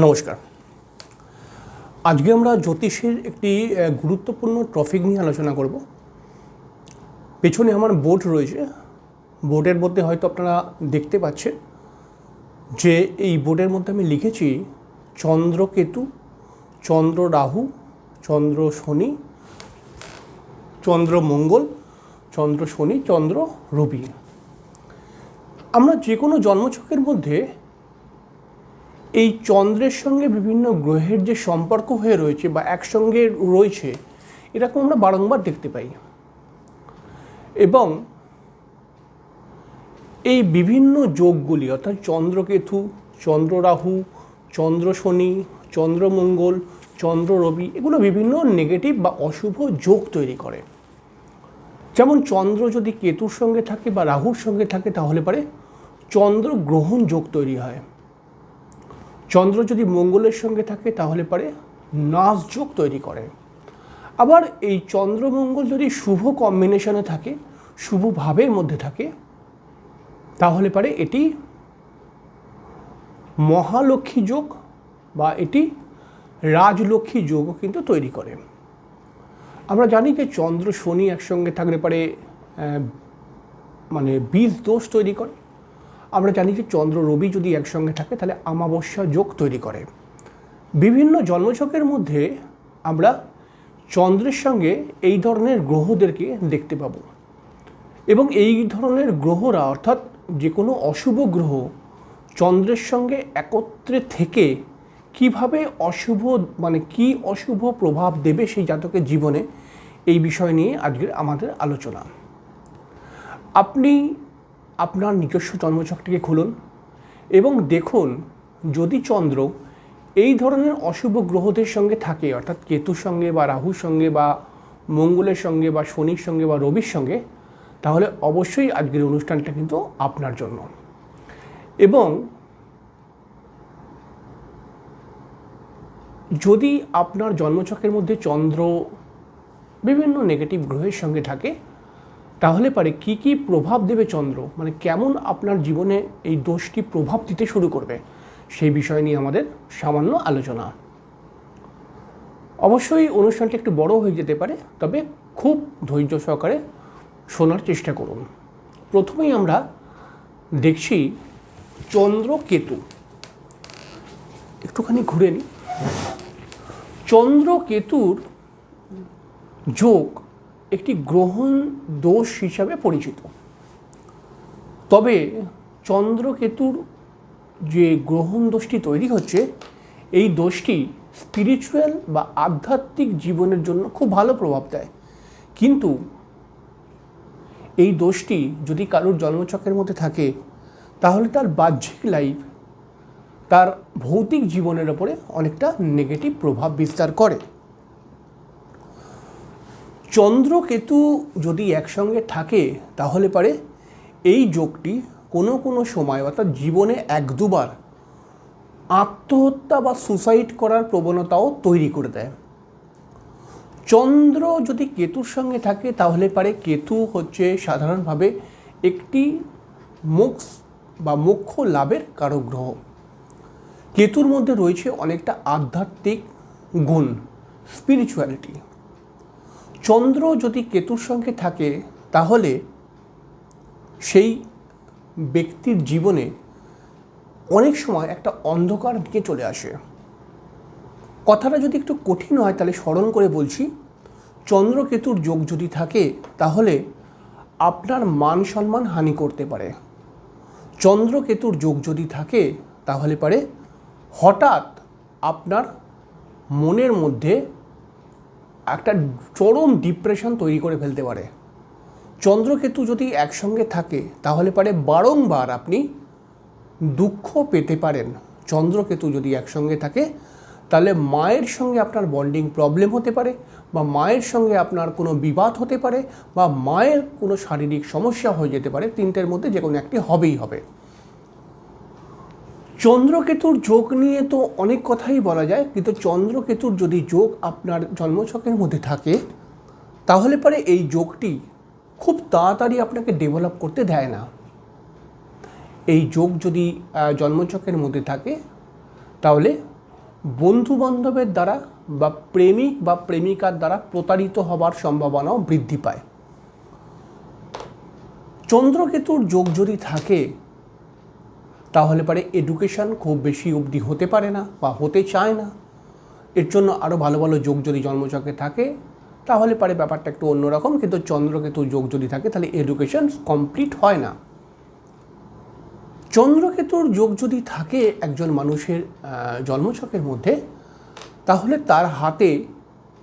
নমস্কার। আজকে আমরা জ্যোতিষের একটি গুরুত্বপূর্ণ টপিক নিয়ে আলোচনা করব। পেছনে আমার বোর্ড রয়েছে। বোর্ডের মধ্যে হয়তো আপনারা দেখতে পাচ্ছেন যে এই বোর্ডের মধ্যে আমি লিখেছি, চন্দ্রকেতু চন্দ্র রাহু চন্দ্র শনি চন্দ্র মঙ্গল চন্দ্র শনি চন্দ্র রবি আমরা যে কোনো জন্মছকের মধ্যে এই চন্দ্রের সঙ্গে বিভিন্ন গ্রহের যে সম্পর্ক হয়ে রয়েছে বা একসঙ্গে রয়েছে, এরকম আমরা বারংবার দেখতে পাই। এবং এই বিভিন্ন যোগগুলি, অর্থাৎ চন্দ্রকেতু, চন্দ্ররাহু চন্দ্র শনি চন্দ্রমঙ্গল চন্দ্র রবি এগুলো বিভিন্ন নেগেটিভ বা অশুভ যোগ তৈরি করে। যেমন চন্দ্র যদি কেতুর সঙ্গে থাকে বা রাহুর সঙ্গে থাকে, তাহলে পারে চন্দ্র গ্রহণ যোগ তৈরি হয়। চন্দ্র যদি মঙ্গলের সঙ্গে থাকে, তাহলে পারে নাশ যোগ তৈরি করে। আবার এই চন্দ্রমঙ্গল যদি শুভ কম্বিনেশনে থাকে, শুভ ভাবের মধ্যে থাকে, তাহলে পারে এটি মহালক্ষ্মী যোগ বা এটি রাজলক্ষ্মী যোগও কিন্তু তৈরি করে। আমরা জানি যে চন্দ্র শনি একসঙ্গে থাকলে পারে মানে বীজ দোষ তৈরি করে। আমরা জানি যে চন্দ্র রবি যদি একসঙ্গে থাকে, তাহলে আমাবস্যা যোগ তৈরি করে। বিভিন্ন জন্মছকের মধ্যে আমরা চন্দ্রের সঙ্গে এই ধরনের গ্রহদেরকে দেখতে পাবো। এবং এই ধরনের গ্রহরা, অর্থাৎ যে কোনো অশুভ গ্রহ, চন্দ্রের সঙ্গে একত্রে থেকে কীভাবে অশুভ মানে কি অশুভ প্রভাব দেবে সেই জাতকের জীবনে, এই বিষয় নিয়ে আজকের আমাদের আলোচনা। আপনি আপনার নিজস্ব জন্মছকটিকে খুলুন এবং দেখুন যদি চন্দ্র এই ধরনের অশুভ গ্রহদের সঙ্গে থাকে, অর্থাৎ কেতুর সঙ্গে বা রাহুর সঙ্গে বা মঙ্গলের সঙ্গে বা শনির সঙ্গে বা রবির সঙ্গে, তাহলে অবশ্যই আজকের অনুষ্ঠানটা কিন্তু আপনার জন্য। এবং যদি আপনার জন্মছকের মধ্যে চন্দ্র বিভিন্ন নেগেটিভ গ্রহের সঙ্গে থাকে তাহলে পারে কি কি প্রভাব দেবে চন্দ্র? মানে কেমন আপনার জীবনে এই দোষটি প্রভাব দিতে শুরু করবে? সেই বিষয় নিয়ে আমাদের সামান্য আলোচনা। অবশ্যই অনুষ্ঠানটি একটু বড় হয়ে যেতে পারে, তবে খুব ধৈর্য সহকারে শোনার চেষ্টা করুন। প্রথমেই আমরা দেখছি চন্দ্র কেতু একটুখানি ঘুরে নিই। চন্দ্র কেতুর যোগ একটি গ্রহণ দোষ হিসাবে পরিচিত। তবে চন্দ্রকেতুর যে গ্রহণ দোষটি তৈরি হচ্ছে, এই দোষটি স্পিরিচুয়াল বা আধ্যাত্মিক জীবনের জন্য খুব ভালো প্রভাব দেয়। কিন্তু এই দোষটি যদি কারোর জন্মচক্রের মধ্যে থাকে, তাহলে তার বাহ্যিক লাইফ তার ভৌতিক জীবনের ওপরে অনেকটা নেগেটিভ প্রভাব বিস্তার করে। চন্দ্র কেতু যদি একসঙ্গে থাকে, তাহলে পারে এই যোগটি কোনো কোনো সময়, অর্থাৎ জীবনে এক দুবার আত্মহত্যা বা সুসাইড করার প্রবণতাও তৈরি করে দেয়। চন্দ্র যদি কেতুর সঙ্গে থাকে, তাহলে পারে কেতু হচ্ছে সাধারণভাবে একটি মোক্ষ বা মোক্ষ লাভের কারক গ্রহ। কেতুর মধ্যে রয়েছে অনেকটা আধ্যাত্মিক গুণ স্পিরিচুয়ালিটি চন্দ্র যদি কেতুর সঙ্গে থাকে, তাহলে সেই ব্যক্তির জীবনে অনেক সময় একটা অন্ধকার দিকে চলে আসে। কথাটা যদি একটু কঠিন হয়, তাহলে স্মরণ করে বলছি, চন্দ্র কেতুর যোগ যদি থাকে, তাহলে আপনার মান সম্মান হানি করতে পারে। চন্দ্র কেতুর যোগ যদি থাকে, তাহলে পারে হঠাৎ আপনার মনের মধ্যে একটা চরম ডিপ্রেশন তৈরি করে ফেলতে পারে। চন্দ্রকেতু যদি একসঙ্গে থাকে, তাহলে পারে বারংবার আপনি দুঃখ পেতে পারেন। চন্দ্রকেতু যদি একসঙ্গে থাকে, তাহলে মায়ের সঙ্গে আপনার বন্ডিং প্রবলেম হতে পারে বা মায়ের সঙ্গে আপনার কোনো বিবাদ হতে পারে বা মায়ের কোনো শারীরিক সমস্যা হয়ে যেতে পারে। তিনটের মধ্যে যে কোনো একটি হবেই হবে। চন্দ্রকেতুর যোগ নিয়ে তো অনেক কথাই বলা যায় কিন্তু চন্দ্রকেতুর যদি যোগ আপনার জন্মছকের মধ্যে থাকে তাহলে পরে এই যোগটি খুব তাড়াতাড়ি আপনাকে ডেভেলপ করতে দেয় না। এই যোগ যদি আহ, জন্মছকের মধ্যে থাকে তাহলে বন্ধু বান্ধবের দ্বারা বা প্রেমিক বা প্রেমিকার দ্বারা প্রতারিত হবার সম্ভাবনাও বৃদ্ধি পায়। চন্দ্রকেতুর যোগ যদি থাকে তাহলে পারে এডুকেশন খুব বেশি অবধি হতে পারে না বা হতে চায় না। এর জন্য আরও ভালো ভালো যোগ যদি জন্মচক্রে থাকে তাহলে পারে ব্যাপারটা একটু অন্যরকম। কিন্তু চন্দ্রকেতু যোগ যদি থাকে তাহলে এডুকেশন কমপ্লিট হয় না। চন্দ্রকেতুর যোগ যদি থাকে একজন মানুষের আহ, জন্মছকের মধ্যে তাহলে তার হাতে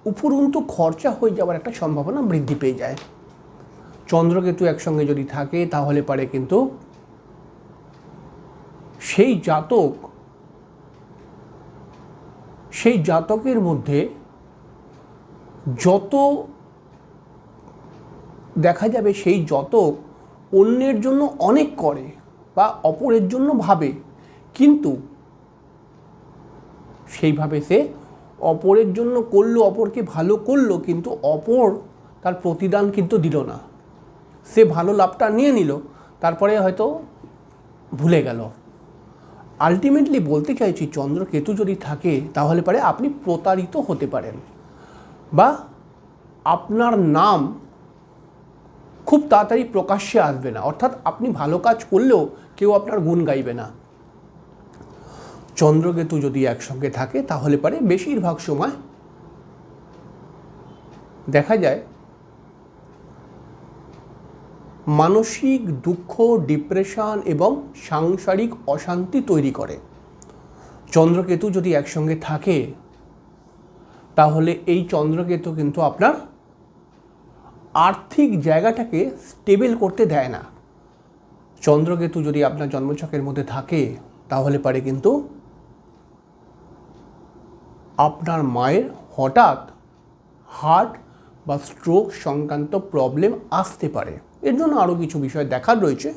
উপরন্তু খরচা হয়ে যাওয়ার একটা সম্ভাবনা বৃদ্ধি পেয়ে যায়। চন্দ্রকেতু একসঙ্গে যদি থাকে তাহলে পারে কিন্তু সেই জাতক, সেই জাতকের মধ্যে যত দেখা যাবে সেই জাতক অন্যের জন্য অনেক করে বা অপরের জন্য ভাবে, কিন্তু সেইভাবে সে অপরের জন্য করল, অপরকে ভালো করল, কিন্তু অপর তার প্রতিদান কিন্তু দিল না। সে ভালো লাভটা নিয়ে নিল, তারপরে হয়তো ভুলে গেল। আলটিমেটলি বলতে চাইছি চন্দ্র কেতু যদি থাকে, তাহলে পারে আপনি প্রতারিত হতে পারেন। বা আপনার নাম খুব তাড়াতাড়ি প্রকাশ্যে আসবে না। অর্থাৎ আপনি ভালো কাজ করলেও কেউ আপনার গুণ গাইবে না। চন্দ্রকেতু যদি একসঙ্গে থাকে, তাহলে পারে বেশিরভাগ সময় দেখা যায় মানসিক দুঃখ ডিপ্রেশন এবং সাংসারিক অশান্তি তৈরি করে। চন্দ্রকেতু যদি একসঙ্গে থাকে, তাহলে এই চন্দ্রকেতু কিন্তু আপনার আর্থিক জায়গাটাকে স্টেবল করতে দেয় না। চন্দ্রকেতু যদি আপনার জন্মছকের মধ্যে থাকে, তাহলে পারে কিন্তু আপনার মায়ের হঠাৎ হার্ট বা স্ট্রোক সংক্রান্ত প্রবলেম আসতে পারে। এর জন্য আরও কিছু বিষয় দেখার রয়েছে।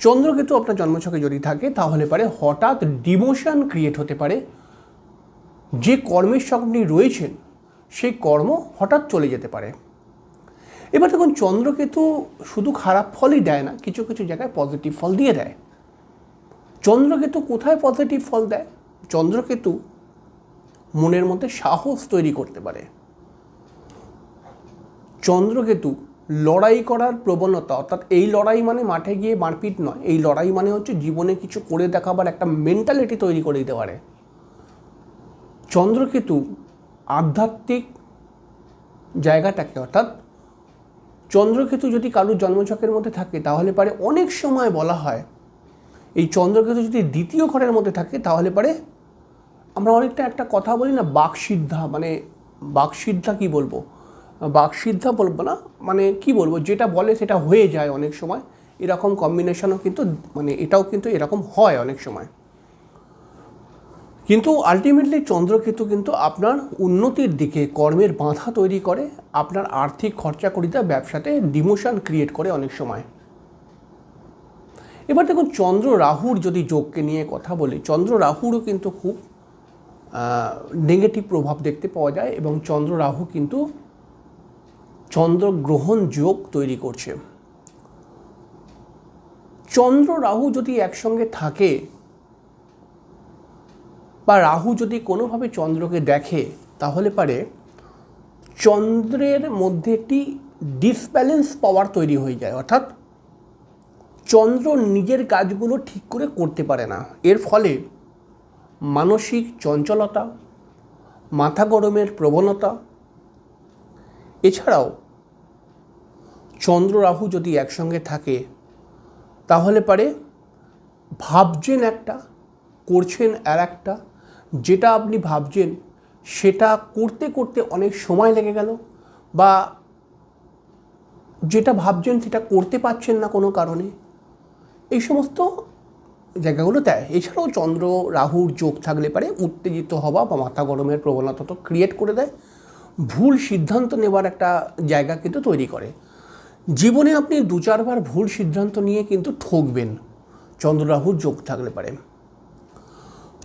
চন্দ্রকেতু আপনার জন্মছকে যদি থাকে, তাহলে পারে হঠাৎ ডিমোশন ক্রিয়েট হতে পারে। যে কর্মের সঙ্গে রয়েছেন, সেই কর্ম হঠাৎ চলে যেতে পারে। এবার দেখুন, চন্দ্রকেতু শুধু খারাপ ফলই দেয় না, কিছু কিছু জায়গায় পজিটিভ ফল দিয়ে দেয়। চন্দ্রকেতু কোথায় পজিটিভ ফল দেয়? চন্দ্রকেতু মনের মধ্যে সাহস তৈরি করতে পারে। চন্দ্রকেতু লড়াই করার প্রবণতা, অর্থাৎ এই লড়াই মানে মাঠে গিয়ে মারপিট নয়। এই লড়াই মানে হচ্ছে জীবনে কিছু করে দেখাবার একটা মেন্টালিটি তৈরি করে দিতে পারে। চন্দ্রকেতু আধ্যাত্মিক জায়গাটাকে, অর্থাৎ চন্দ্রকেতু যদি কারোর জন্মছকের মধ্যে থাকে, তাহলে পারে অনেক সময় বলা হয়, এই চন্দ্রকেতু যদি দ্বিতীয় ঘরের মধ্যে থাকে, তাহলে পারে আমরা অনেকটা একটা কথা বলি না, বাকসিদ্ধা মানে বাকসিদ্ধা কি বলব? বাকসিদ্ধা বলব না মানে কি বলব, যেটা বলে সেটা হয়ে যায় অনেক সময়। এরকম কম্বিনেশনও কিন্তু মানে এটাও কিন্তু এরকম হয় অনেক সময়। কিন্তু আলটিমেটলি চন্দ্রকেতু কিন্তু আপনার উন্নতির দিকে, কর্মের বাধা তৈরি করে, আপনার আর্থিক খরচা করিতে ব্যবসাতে ডিমোশন ক্রিয়েট করে অনেক সময়। এবার দেখুন, চন্দ্র রাহুর যদি যোগকে নিয়ে কথা বলি, চন্দ্র রাহুরও কিন্তু খুব নেগেটিভ প্রভাব দেখতে পাওয়া যায় এবং চন্দ্র রাহু কিন্তু চন্দ্রগ্রহণ যোগ তৈরি করছে। চন্দ্র রাহু যদি একসঙ্গে থাকে বা রাহু যদি কোনোভাবে চন্দ্রকে দেখে, তাহলে পারে চন্দ্রের মধ্যে একটি ডিসব্যালেন্স পাওয়ার তৈরি হয়ে যায়। অর্থাৎ চন্দ্র নিজের কাজগুলো ঠিক করে করতে পারে না। এর ফলে মানসিক চঞ্চলতা, মাথা গরমের প্রবণতা, এছাড়াও চন্দ্র রাহু যদি একসঙ্গে থাকে, তাহলে পারে ভাবছেন একটা, করছেন আর একটা যেটা আপনি ভাবছেন সেটা করতে করতে অনেক সময় লেগে গেল বা যেটা ভাবছেন সেটা করতে পারছেন না কোনো কারণে। এই সমস্ত জায়গাগুলো দেয় এছাড়াও চন্দ্র রাহুর যোগ থাকলে পারে উত্তেজিত হওয়া বা মাথা গরমের প্রবণতা তো ক্রিয়েট করে দেয়। ভুল সিদ্ধান্ত নেওয়ার একটা জায়গা কিন্তু তৈরি করে। জীবনে আপনি দু চারবার ভুল সিদ্ধান্ত নিয়ে কিন্তু ঠকবেন। চন্দ্র রাহুর যোগ থাকলে পারে।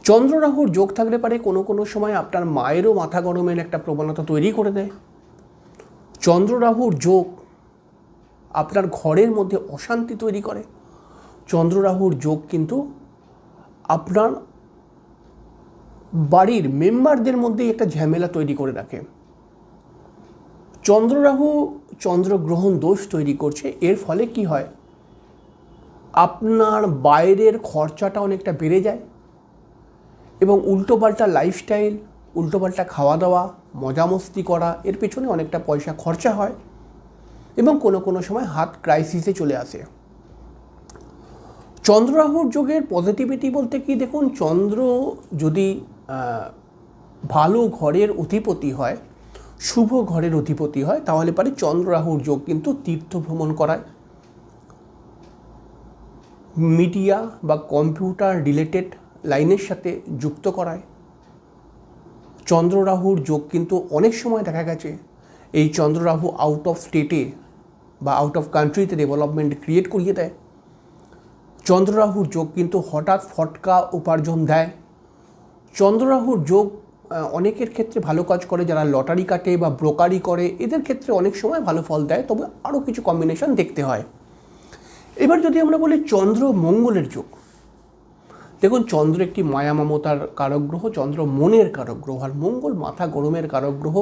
চন্দ্র রাহুর যোগ থাকলে পারে কোনো কোনো সময় আপনার মায়েরও মাথা গরমের একটা প্রবণতা তৈরি করে দেয়। চন্দ্র রাহুর যোগ আপনার ঘরের মধ্যে অশান্তি তৈরি করে। চন্দ্র রাহুর যোগ কিন্তু আপনার বাড়ির মেম্বারদের মধ্যে একটা ঝামেলা তৈরি করে রাখে। চন্দ্ররাহু চন্দ্রগ্রহণ দোষ তৈরি করছে, এর ফলে কি হয়? আপনার বাইরের খরচাটা অনেকটা বেড়ে যায় এবং উল্টোপাল্টা লাইফস্টাইল উল্টোপাল্টা খাওয়া দাওয়া মজা মস্তি করা, এর পেছনে অনেকটা পয়সা খরচা হয় এবং কোনো কোনো সময় হাত ক্রাইসিসে চলে আসে। চন্দ্ররাহুর যোগের পজিটিভিটি বলতে কি? দেখুন, চন্দ্র যদি ভালো ঘরের অধিপতি হয় শুভ ঘরের অধিপতি হয়, তাহলে পারে চন্দ্ররাহুর যোগ কিন্তু তীর্থ ভ্রমণ করায়। মিডিয়া বা কম্পিউটার রিলেটেড লাইনের সাথে যুক্ত করায়। চন্দ্ররাহুর যোগ কিন্তু অনেক সময় দেখা গেছে, এই চন্দ্ররাহু আউট অফ স্টেটে বা আউট অফ কান্ট্রিতে ডেভেলপমেন্ট ক্রিয়েট করিয়ে দেয়। চন্দ্ররাহুর যোগ কিন্তু হঠাৎ ফটকা উপার্জন দেয়। চন্দ্ররাহুর যোগ অনেকের ক্ষেত্রে ভালো কাজ করে, যারা লটারি কাটে বা ব্রোকারি করে, এদের ক্ষেত্রে অনেক সময় ভালো ফল দেয়, তবে আরও কিছু কম্বিনেশন দেখতে হয়। এবার যদি আমরা বলি চন্দ্র মঙ্গলের যোগ, দেখুন চন্দ্র একটি মায়া মমতার কারক গ্রহ চন্দ্র মনের কারক গ্রহ আর মঙ্গল মাথা গরমের কারক গ্রহ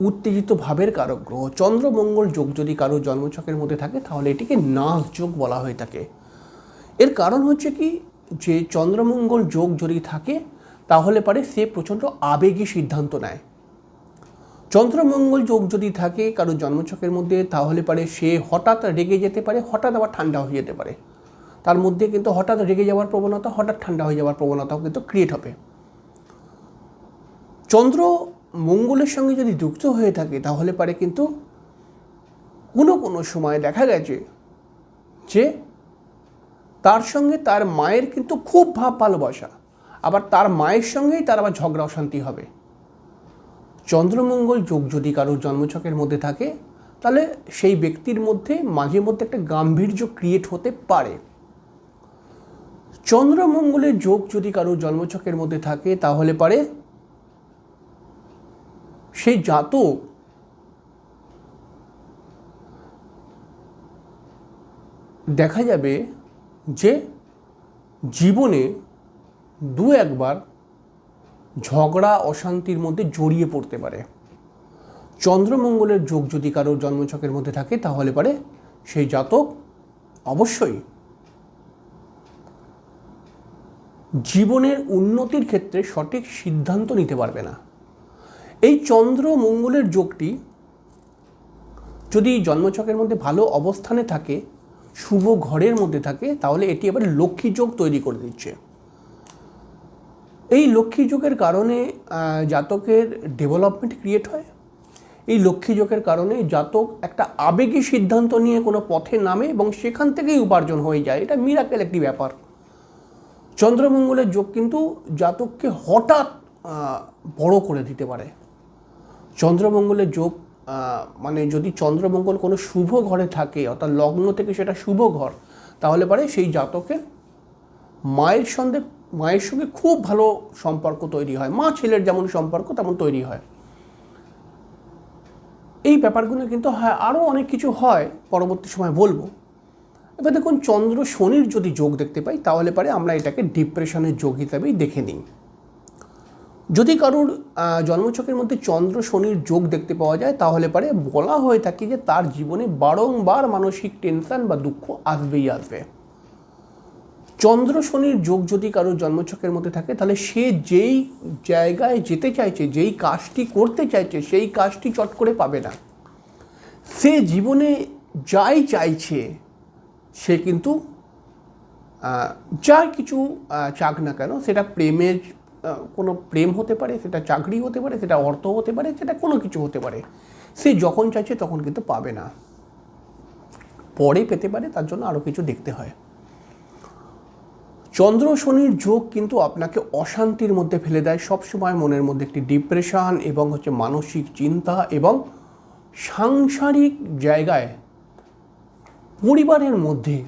উত্তেজিত ভাবের কারক গ্রহ চন্দ্র মঙ্গল যোগ যদি কারও জন্মছকের মধ্যে থাকে, তাহলে এটিকে নাচ যোগ বলা হয়ে থাকে। এর কারণ হচ্ছে কি? যে চন্দ্রমঙ্গল যোগ যদি থাকে তাহলে পারে সে প্রচণ্ড আবেগী সিদ্ধান্ত নেয়। চন্দ্রমঙ্গল যোগ যদি থাকে, কারও জন্মছকের মধ্যে, তাহলে পারে সে হঠাৎ রেগে যেতে পারে, হঠাৎ আবার ঠান্ডা হয়ে যেতে পারে। তার মধ্যে কিন্তু হঠাৎ রেগে যাওয়ার প্রবণতা, হঠাৎ ঠান্ডা হয়ে যাওয়ার প্রবণতাও কিন্তু ক্রিয়েট হবে। চন্দ্র মঙ্গলের সঙ্গে যদি যুক্ত হয়ে থাকে, তাহলে পারে কিন্তু কোনো কোনো সময় দেখা গেছে যে তার সঙ্গে তার মায়ের কিন্তু খুব ভাব ভালোবাসা। আবার তার মায়ের সঙ্গেই তার আবার ঝগড়া, অশান্তি হবে। চন্দ্রমঙ্গল যোগ যদি কারোর জন্মছকের মধ্যে থাকে, তাহলে সেই ব্যক্তির মধ্যে মাঝে মধ্যে একটা গাম্ভীর্য ক্রিয়েট হতে পারে। চন্দ্রমঙ্গলের যোগ যদি কারোর জন্মছকের মধ্যে থাকে, তাহলে পারে সেই জাতক দেখা যাবে যে জীবনে দু একবার ঝগড়া, অশান্তির মধ্যে জড়িয়ে পড়তে পারে। চন্দ্রমঙ্গলের যোগ যদি কারোর জন্মছকের মধ্যে থাকে, তাহলে পারে সেই জাতক অবশ্যই। জীবনের উন্নতির ক্ষেত্রে সঠিক সিদ্ধান্ত নিতে পারবে না। এই চন্দ্র মঙ্গলের যোগটি যদি জন্মছকের মধ্যে ভালো অবস্থানে থাকে, শুভ ঘরের মধ্যে থাকে, তাহলে এটি এবার লক্ষ্মী যোগ তৈরি করে দিচ্ছে। এই লক্ষ্মী যোগের কারণে জাতকের ডেভেলপমেন্ট ক্রিয়েট হয়। এই লক্ষ্মী যোগের কারণে জাতক একটা আবেগী সিদ্ধান্ত নিয়ে কোনো পথে নামে এবং সেখান থেকেই উপার্জন হয়ে যায়। এটা মিরাকেল একটি ব্যাপার। চন্দ্রমঙ্গলের যোগ কিন্তু জাতককে হঠাৎ বড় করে দিতে পারে। চন্দ্রমঙ্গলের যোগ মানে যদি চন্দ্রমঙ্গল কোনো শুভ ঘরে থাকে, অর্থাৎ লগ্ন থেকে সেটা শুভ ঘর, তাহলে পারে সেই জাতকের মায়ের সঙ্গে মায়ের সঙ্গে খুব ভালো সম্পর্ক তৈরি হয়। মা ছেলের যেমন সম্পর্ক, তেমন তৈরি হয়। এই ব্যাপারগুলো কিন্তু হয় আরও অনেক কিছু হয়, পরবর্তী সময় বলব। এবার দেখুন, চন্দ্র শনির যদি যোগ দেখতে পাই, তাহলে পারে আমরা এটাকে ডিপ্রেশনের যোগ হিসাবেই দেখে নিই। যদি কারোর জন্মছকের মধ্যে চন্দ্র শনির যোগ দেখতে পাওয়া যায়, তাহলে পারে বলা হয়ে থাকে যে তার জীবনে বারংবার মানসিক টেনশন বা দুঃখ আসবেই আসবে। চন্দ্র শনির যোগ যদি কারোর জন্মছকের মধ্যে থাকে, তাহলে সে যেই জায়গায় যেতে চাইছে, যেই কাজটি করতে চাইছে, সেই কাজটি চট করে পাবে না। সে জীবনে যাই চাইছে, সে কিন্তু যা কিছু চাক না কেন, সেটা প্রেমের কোনো প্রেম হতে পারে, সেটা চাকরি হতে পারে, সেটা অর্থ হতে পারে, সেটা কোনো কিছু হতে পারে। সে যখন চাইছে তখন কিন্তু পাবে না। পরে পেতে পারে, তার জন্য আরও কিছু দেখতে হয়। চন্দ্র শনির যোগ কিন্তু আপনাকে অশান্তির মধ্যে ফেলে দেয়। সবসময় মনের মধ্যে একটি ডিপ্রেশন এবং হচ্ছে মানসিক চিন্তা এবং সাংসারিক জায়গায় পরিবারের মধ্যে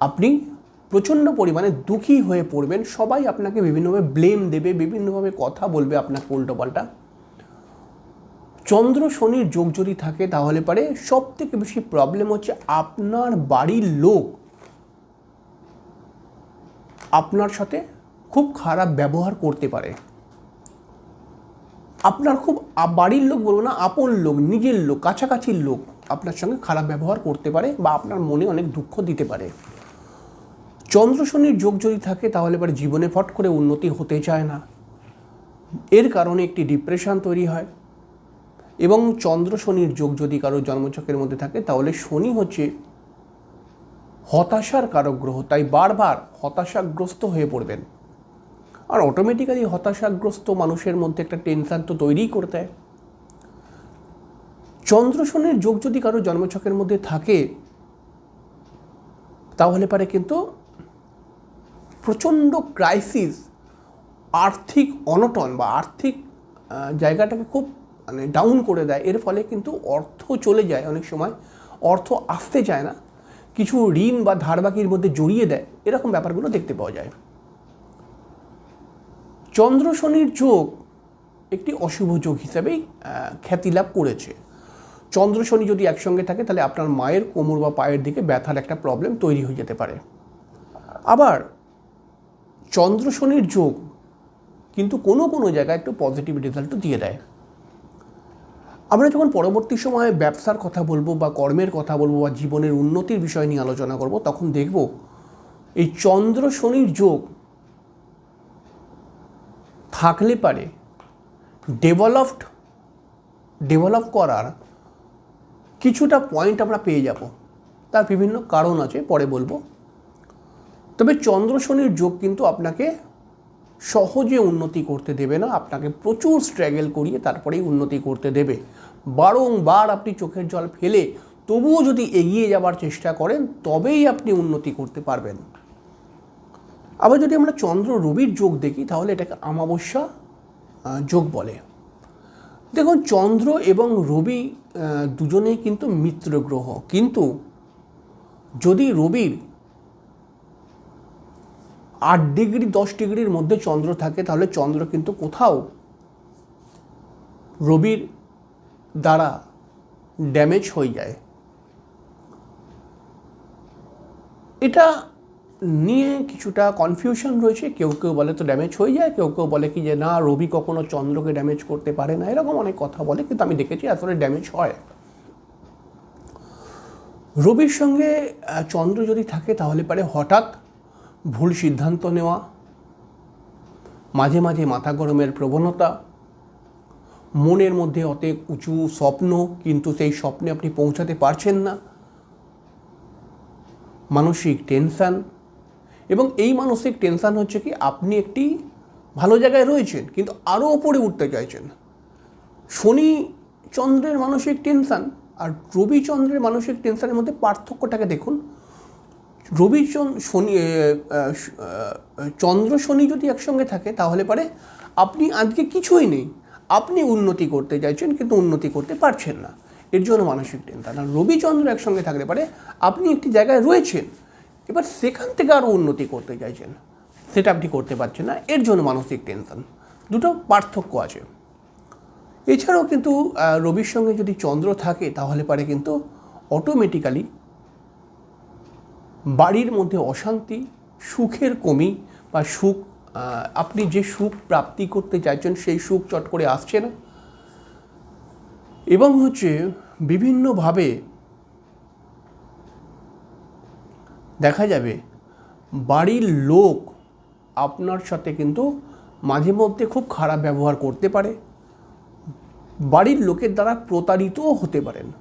আপনি প্রচণ্ড পরিমাণে দুঃখী হয়ে পড়বেন। সবাই আপনাকে বিভিন্নভাবে ব্লেম দেবে, বিভিন্নভাবে কথা বলবে আপনাকে উল্টোপাল্টা। চন্দ্র শনির যোগ যদি থাকে তাহলে পারে সব থেকে বেশি প্রবলেম হচ্ছে আপনার বাড়ির লোক। আপনার সাথে খুব খারাপ ব্যবহার করতে পারে। আপনার খুব বাড়ির লোক বলব না, আপন লোক, নিজের লোক, কাছাকাছির লোক আপনার সঙ্গে খারাপ ব্যবহার করতে পারে বা আপনার মনে অনেক দুঃখ দিতে পারে। চন্দ্র শনির যোগ যদি থাকে তাহলে এবার জীবনে ফট করে উন্নতি হতে চায় না। এর কারণে একটি ডিপ্রেশন তৈরি হয়। এবং চন্দ্র শনির যোগ যদি কারও জন্মচক্রের মধ্যে থাকে তাহলে শনি হচ্ছে হতাশার কারক গ্রহ, তাই বারবার হতাশাগ্রস্ত হয়ে পড়বেন। আর অটোমেটিক্যালি হতাশাগ্রস্ত মানুষের মধ্যে একটা টেনশন তো তৈরিই করতে হয় চন্দ্রশনের যোগ যদি কারও জন্মছকের মধ্যে থাকে, তাহলে পারে কিন্তু প্রচণ্ড ক্রাইসিস আর্থিক অনটন বা আর্থিক জায়গাটাকে খুব মানে ডাউন করে দেয়। এর ফলে কিন্তু অর্থ চলে যায় অনেক সময়, অর্থ আসতে চায় না। কিছু ঋণ বা ধারবাকির মধ্যে জড়িয়ে দেয়, এরকম ব্যাপারগুলো দেখতে পাওয়া যায়। চন্দ্র শনির যোগ একটি অশুভ যোগ হিসাবেই খ্যাতি লাভ করেছে। চন্দ্র শনি যদি একসঙ্গে থাকে, তাহলে আপনার মায়ের কোমর বা পায়ের দিকে ব্যথার একটা প্রবলেম তৈরি হয়ে যেতে পারে। আবার চন্দ্র শনির যোগ কিন্তু কোনো কোনো জায়গায় একটু পজিটিভ রেজাল্টও দিয়ে দেয়। আমরা যখন পরবর্তী সময়ে ব্যবসার কথা বলব বা কর্মের কথা বলব বা জীবনের উন্নতির বিষয় নিয়ে আলোচনা করব, তখন দেখব এই চন্দ্র শনির যোগ থাকলে পারে ডেভেলপড ডেভেলপ করার কিছুটা পয়েন্ট আমরা পেয়ে যাব। তার বিভিন্ন কারণ আছে, পরে বলব। তবে চন্দ্র শনির যোগ কিন্তু আপনাকে সহজে উন্নতি করতে দেবে না, আপনাকে প্রচুর স্ট্রাগল করিয়ে তারপরেই উন্নতি করতে দেবে। বারংবার আপনি চোখের জল ফেলে তবুও যদি এগিয়ে যাবার চেষ্টা করেন, তবেই আপনি উন্নতি করতে পারবেন। আবার যদি আমরা চন্দ্র রবির যোগ দেখি, তাহলে এটাকে আমাবস্যা যোগ বলে। দেখুন, চন্দ্র এবং রবি দুজনেই কিন্তু মিত্র গ্রহ। কিন্তু যদি রবির আট ডিগ্রি, দশ ডিগ্রির মধ্যে চন্দ্র থাকে, তাহলে চন্দ্র কিন্তু কোথাও রবির দ্বারা ড্যামেজ হয়ে যায়। এটা নিয়ে কিছুটা কনফিউশন রয়েছে। কেউ কেউ বলে তো ড্যামেজ হয়ে যায়, কেউ কেউ বলে কি যে, না, রবি কখনো চন্দ্রকে ড্যামেজ করতে পারে না। এরকম অনেক কথা বলে, কিন্তু আমি দেখেছি আসলে ড্যামেজ হয়। রবির সঙ্গে চন্দ্র যদি থাকে, তাহলে পারে হঠাৎ ভুল সিদ্ধান্ত নেওয়া, মাঝে মাঝে মাথা গরমের প্রবণতা মনের মধ্যে অনেক উঁচু স্বপ্ন, কিন্তু সেই স্বপ্নে আপনি পৌঁছাতে পারছেন না। মানসিক টেনশান। এবং এই মানসিক টেনশান হচ্ছে কি, আপনি একটি ভালো জায়গায় রয়েছেন, কিন্তু আরও ওপরে উঠতে চাইছেন। শনি চন্দ্রের মানসিক টেনশান আর রবিচন্দ্রের মানসিক টেনশানের মধ্যে পার্থক্যটাকে দেখুন। রবি চন- শনি চন্দ্র, শনি যদি একসঙ্গে থাকে, তাহলে পারে আপনি আজকে কিছুই নেই। আপনি উন্নতি করতে চাইছেন কিন্তু উন্নতি করতে পারছেন না। এর জন্য মানসিক টেনশন আর রবিচন্দ্র একসঙ্গে থাকতে পারে, আপনি একটি জায়গায় রয়েছেন, এবার সেখান থেকে আরও উন্নতি করতে চাইছেন, সেটা আপনি করতে পারছেন না, এর জন্য মানসিক টেনশন। দুটো পার্থক্য আছে। এছাড়াও কিন্তু রবির সঙ্গে যদি চন্দ্র থাকে, তাহলে পারে কিন্তু অটোমেটিক্যালি বাড়ির মধ্যে অশান্তি, সুখের কমি বা সুখ আপনি যে সুখ প্রাপ্তি করতে চাইছেন, সেই সুখ চট করে আসছে না? এবং হচ্ছে বিভিন্নভাবে দেখা যাবে বাড়ির লোক আপনার সাথে কিন্তু মাঝে মধ্যে খুব খারাপ ব্যবহার করতে পারে। বাড়ির লোকের দ্বারা প্রতারিতও হতে পারেন।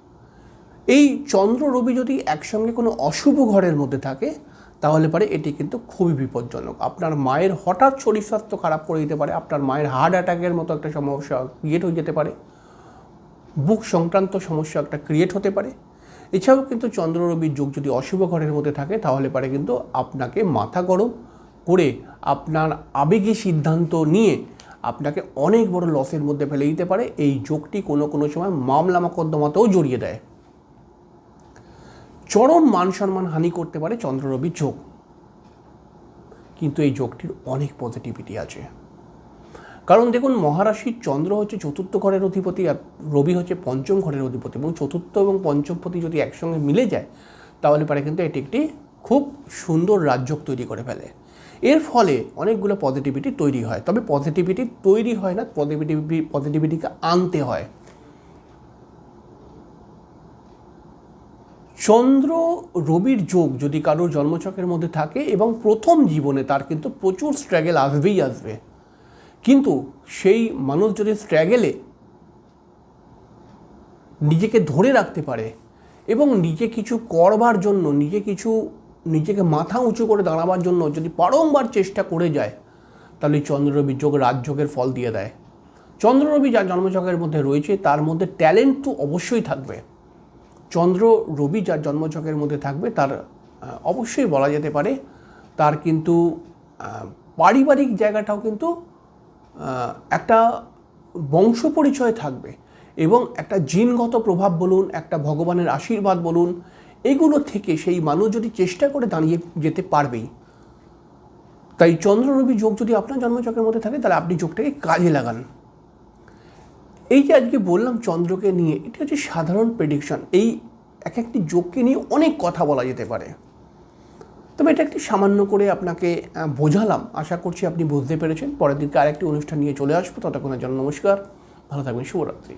এই চন্দ্র রবি যদি একসঙ্গে কোনো অশুভ ঘরের মধ্যে থাকে তাহলে পরে এটি কিন্তু খুবই বিপজ্জনক। আপনার মায়ের হঠাৎ শরীর স্বাস্থ্য খারাপ করে দিতে পারে, আপনার মায়ের হার্ট অ্যাটাকের মতো একটা সমস্যা ক্রিয়েট হয়ে যেতে পারে, বুক সংক্রান্ত সমস্যা একটা ক্রিয়েট হতে পারে। এছাড়াও কিন্তু চন্দ্র রবির যোগ যদি অশুভ ঘরের মধ্যে থাকে, তাহলে পারে কিন্তু আপনাকে মাথা গরম করে আপনার আবেগী সিদ্ধান্ত নিয়ে আপনাকে অনেক বড় লসের মধ্যে ফেলে দিতে পারে। এই যোগটি কোনো কোনো সময় মামলা মকদ্দমাতেও জড়িয়ে দেয়। চরম মান সম্মান হানি করতে পারে চন্দ্র রবির যোগ। কিন্তু এই যোগটির অনেক পজিটিভিটি আছে। কারণ দেখুন, মহারাশির চন্দ্র হচ্ছে চতুর্থ ঘরের অধিপতি আর রবি হচ্ছে পঞ্চম ঘরের অধিপতি। এবং চতুর্থ এবং পঞ্চমপতি যদি একসঙ্গে মিলে যায়, তাহলে পারে কিন্তু এটি একটি খুব সুন্দর রাজ্যক তৈরি করে ফেলে। এর ফলে অনেকগুলো পজিটিভিটি তৈরি হয়। তবে পজিটিভিটি তৈরি হয় না পজিটিভিটি পজিটিভিটিকে আনতে হয়। চন্দ্র রবির যোগ যদি কারোর জন্মছকের মধ্যে থাকে এবং প্রথম জীবনে তার কিন্তু প্রচুর স্ট্রাগেল আসবেই আসবে। কিন্তু সেই মানুষ যদি স্ট্রাগেলে নিজেকে ধরে রাখতে পারে এবং নিজে কিছু করবার জন্য, নিজে কিছু নিজেকে মাথা উঁচু করে দাঁড়াবার জন্য যদি বারংবার চেষ্টা করে যায়, তাহলে চন্দ্ররবি যোগ রাজযোগের ফল দিয়ে দেয়। চন্দ্ররবি যা জন্মছকের মধ্যে রয়েছে, তার মধ্যে ট্যালেন্ট তো অবশ্যই থাকবে। চন্দ্র রবি যার জন্মছকের মধ্যে থাকবে, তার অবশ্যই বলা যেতে পারে, তার কিন্তু পারিবারিক জায়গাটাও কিন্তু একটা বংশ পরিচয় থাকবে এবং একটা জিনগত প্রভাব বলুন, একটা ভগবানের আশীর্বাদ বলুন, এগুলো থেকে সেই মানুষ যদি চেষ্টা করে দাঁড়িয়ে যেতে পারবেই। তাই চন্দ্র রবি যোগ যদি আপনার জন্মচক্রের মধ্যে থাকে, তাহলে আপনি যোগটাকে কাজে লাগান। এই যে আজকে বললাম চন্দ্রকে নিয়ে, এটা হচ্ছে সাধারণ প্রেডিকশন এই এক একটি যোগকে নিয়ে অনেক কথা বলা যেতে পারে। তবে এটা একটি সামান্য করে আপনাকে বোঝালাম। আশা করছি আপনি বুঝতে পেরেছেন। পরের দিনকে আরেকটি অনুষ্ঠান নিয়ে চলে আসব। ততক্ষণের জন্য নমস্কার। ভালো থাকবেন। শুভরাত্রি।